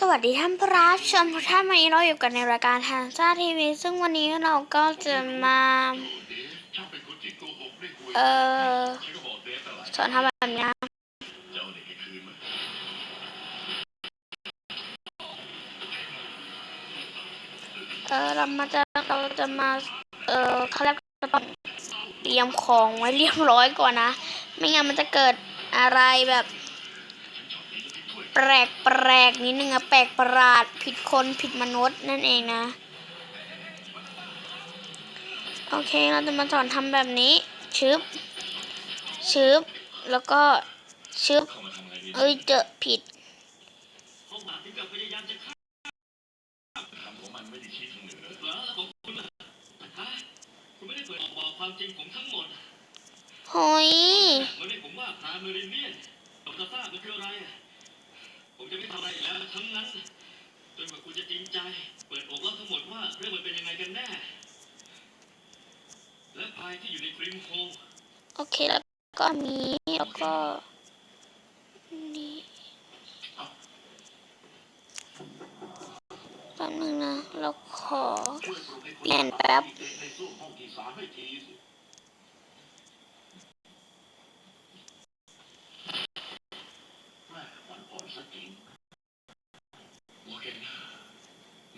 สวัสดีท่านผู้รับชมทุกท่านวันนี้เราอยู่กันในรายการทางซ่าทีวี ซึ่งวันนี้เราก็จะมา เอ่อสอนทำแบบนี้เออเรามาจะเราจะมา เออเขาเรียกจะต้องเตรียมของไว้เรียบร้อยก่อนนะ ไม่งั้นมันจะเกิดอะไรแบบ แปลกแปลกนิดนึงอะแปลกประหลาดผิดคนผิดมนุษย์นั่นเองนะ โอเคเราจะมาสอนทำแบบนี้ ชึบ ชึบ แล้วก็ ชึบ เอ้ยเจอผิดเขามาถึงกับพยไม่ได้ผมทั้งหมดโหยมันเรียกผมว่าพาเมริเนียนผมจะทรามันคืออะไรอะ ผมจะไม่ทำอะไรอีกแล้วทั้งนั้นจนกว่าคุณจะจริงใจ เปิดอกเล่าทั้งหมดว่าเรื่องมันเป็นยังไงกันแน่ และพายที่อยู่ในกริมโฮลโอเคแล้วก็มีแล้วก็นี่แป๊บนึงนะ เราขอเปลี่ยนแป๊บ ในซ่วมห้องที่สามให้ทีสิแม่ขวัญอ่อนซะจริงโอเคนะ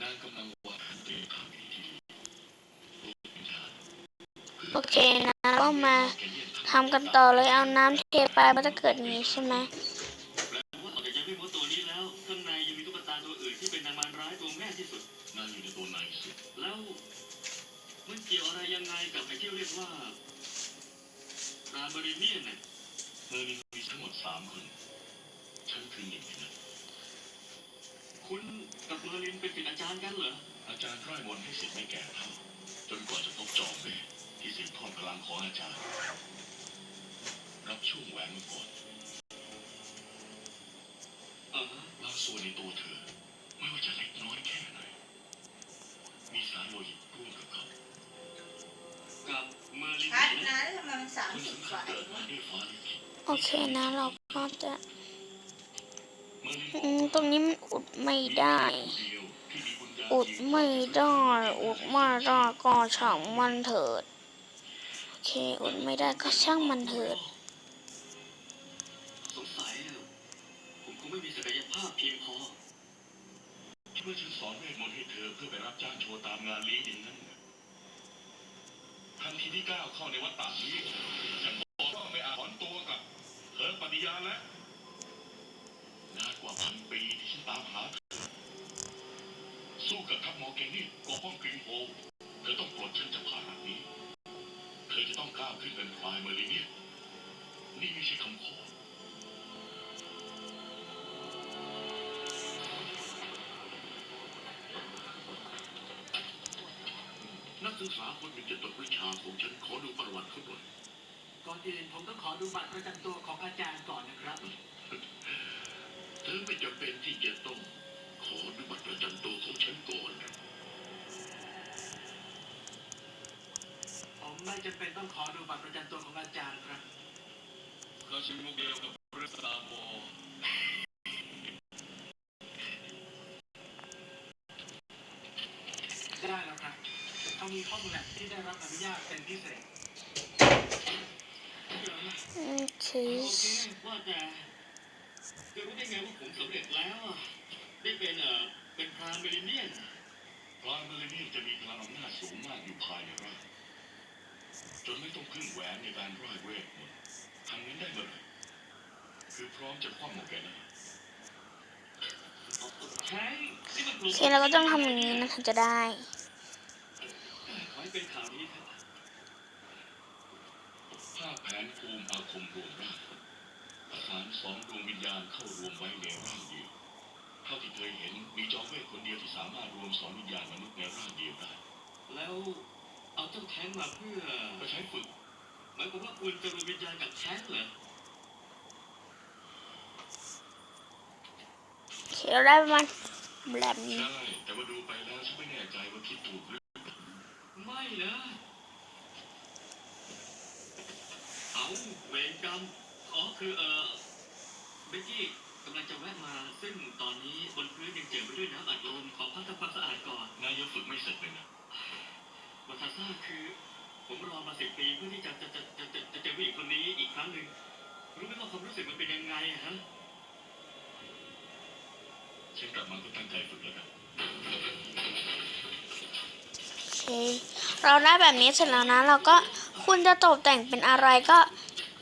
นางกำลังวางเตรียมทางที่ดีวิญญาณ โอเคนะก็มาทำกันต่อเลยเอาน้ำเทไปมันจะเกิดอย่างนี้ใช่ไหมแปลว่าจากยังไม่พ้นตัวนี้แล้วข้างในยังมีตุ๊กตาตัวอื่นที่เป็นนางมารร้ายตัวแม่ที่สุดนางอยู่ในตัวในสุดแล้วมันเกี่ยวอะไรยังไงกับไอ้ที่เรียกว่าราบริเนียนน่ะเธอมีมีทั้งหมดสามคน ฉันคือหนึ่งนะคุณกับเมอร์ลินเป็นศิษย์อาจารย์กันเหรอ อาจารย์ไร่มนต์ให้ศิษย์ไม่แก่เท่าจนกว่าจะพบจอมเวท ที่สืบทอดพลังของอาจารย์ รับช่วงแหวนมาก่อนอ่าฮะบางส่วนในตัวเธอ ไม่ว่าจะเล็กน้อยแค่ไหน มีสารโลหิตร่วมกับเขากับเมอร์ลินพัดนะนะทำไมมันสามคนสิบสำกคัญว่าเอเกิดงมาวะด้วยฟ้าลิขิตโอเคนะเราก็จะเมอร์ลินอืมตรงนี้มันอุดไม่ได้เดียวที่มีบุญญาอุดไม่ได้ อุดไม่ได้ก็ช่างมันเถิดโอ เคอุดไม่ได้ก็ช่างมันเถิดสงสัยอผมคงไม่มีศักยภาพเพียงพอเมื่อฉันสอนเวทมนต์ให้เธอเพื่อไปรับจ้างโชว์ตามงานเลี้ยงอย่างนั้นทันทีที่ก้าวเข้าในวัดป่านี้ฉันบอกว่าไม่อาจถอนตัวกลับเธอปฏิญาณแล้วนานกว่าพันปีที่ฉันตามหาเธอสู้กับทัพมอร์แกนี่กองป้องกริงโฮเธอต้องปลดฉันจากภาระนี้ อจะต้องก้าวขึ้นเป็นพลายเมอริเนียนนี่ไม่ใช่คำขอ นักศึกษาคนหนึ่งจะจบวิชาของฉันขอดูประวัติเขาหน่อยก่อนอื่นผมต้องขอดูบัตรประจำตัวของอาจารย์ก่อนนะครับ เธอไม่จำเป็นที่จะต้องขอดูบัตรประจำตัวของฉันก่อน ไม่จำเป็นต้องขอดูบัตรประจำตัวของอาจารย์ครับก็ชิมุกเดียวกับเรสตาโมได้แล้วครับต้องมีข้อมูลแลบที่ได้รับอนุญาตเป็นพิเศษโอเคโอเคว่าแต่จะรู้ได้ไงว่าผมสำเร็จแล้วอะได้เป็นเอ่อเป็นพรามเมริเนียนพรามเมริเนียนจะมีพลังอำนาจสูงมากอยู่ภายในร่างจนไม่ ต้องพึ่งแหวนในการร่ายเวทมนต์ทำนั้นได้เมื่อไหร่คือพร้อมจะคว้าหมวกแกนะใช่นี่มันปโอลุกเคเราก็ต้องทำอย่างนี้นะถึงจะได้ ขอให้เป็นข่าวดีครับภาพแผนภูมิอาคมรวมร่างอาหารสองดวงวิญญาณเข้ารวมไว้ในร่างเดียวเท่าที่เคยเห็นมีจอมเวทคนเดียวที่สามารถรวมสองวิญญาณมนุษย์ในร่างเดียวได้ แล้ว เอาเจ้าแท้งมาเพื่อไปใช้ฝึก หมายความว่าคุณจะรวมวิญญาณกับแท้งเหรอโอเคเราได้ประมาณแบบนี้ใช่ แต่ว่าดูไปแล้วฉันไม่แน่ใจว่าคิดถูกหรือไม่นะเอาเวรกรรมอ๋อคือเออเบกกี้กกำลังจะแวะมา ซึ่งตอนนี้บนพื้นยังเจิ่มไปด้วยน้ำอัดลมขอพักทำความสะอาดก่อนนายยังฝึกไม่เสร็จเลยนะ วัตซ่าคือ ผมรอมาสิบปีเพื่อที่จะจะจะจะจะจะเจอผู้หญิงคนนี้อีกครั้งหนึ่งรู้ไหมว่าความรู้สึกมันเป็นยังไงอะฮะฉันกลับมาก็ตั้งใจฝึกแล้วกันโอเคเราได้แบบนี้เสร็จแล้วนะ เราก็คุณจะตกแต่งเป็นอะไรก็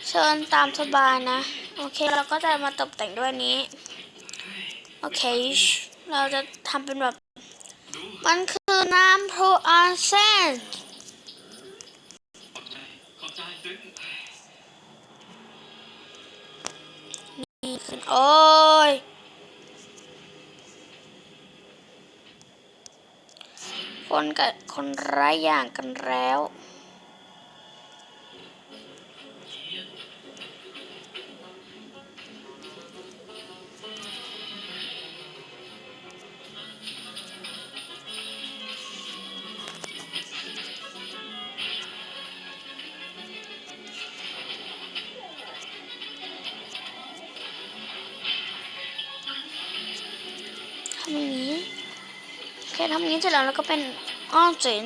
เชิญตามสบายนะ โอเคเราก็จะมาตกแต่งด้วยนี้ โอเค เราจะทำเป็นแบบ มันคือ น้ำโพรอาเซนขอบใจขอบใจซึ้งนี่คือโอ้ยคนกับคนร้ายอย่างกันแล้ว ทำอย่างนี้แค่ทำอย่างนี้เสร็จแล้วแล้วก็เป็นอ้อเจ๋น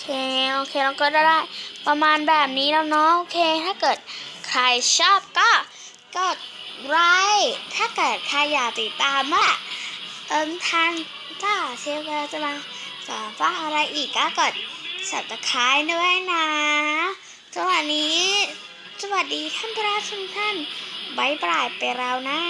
เคโอเคเราก็ได้ประมาณแบบนี้แล้วเนาะโอเคถ้าเกิดใครชอบก็กดไลค์ถ้าเกิดใครอยากติดตามว่าเอิมทันถ้าเชฟเราจะมาสอนว่าอะไรอีกก็กดสับตะไคร้ด้วยนะสวัสดีสวัสดีท่านผู้ชมทุกท่านบายบายไปแล้วนะ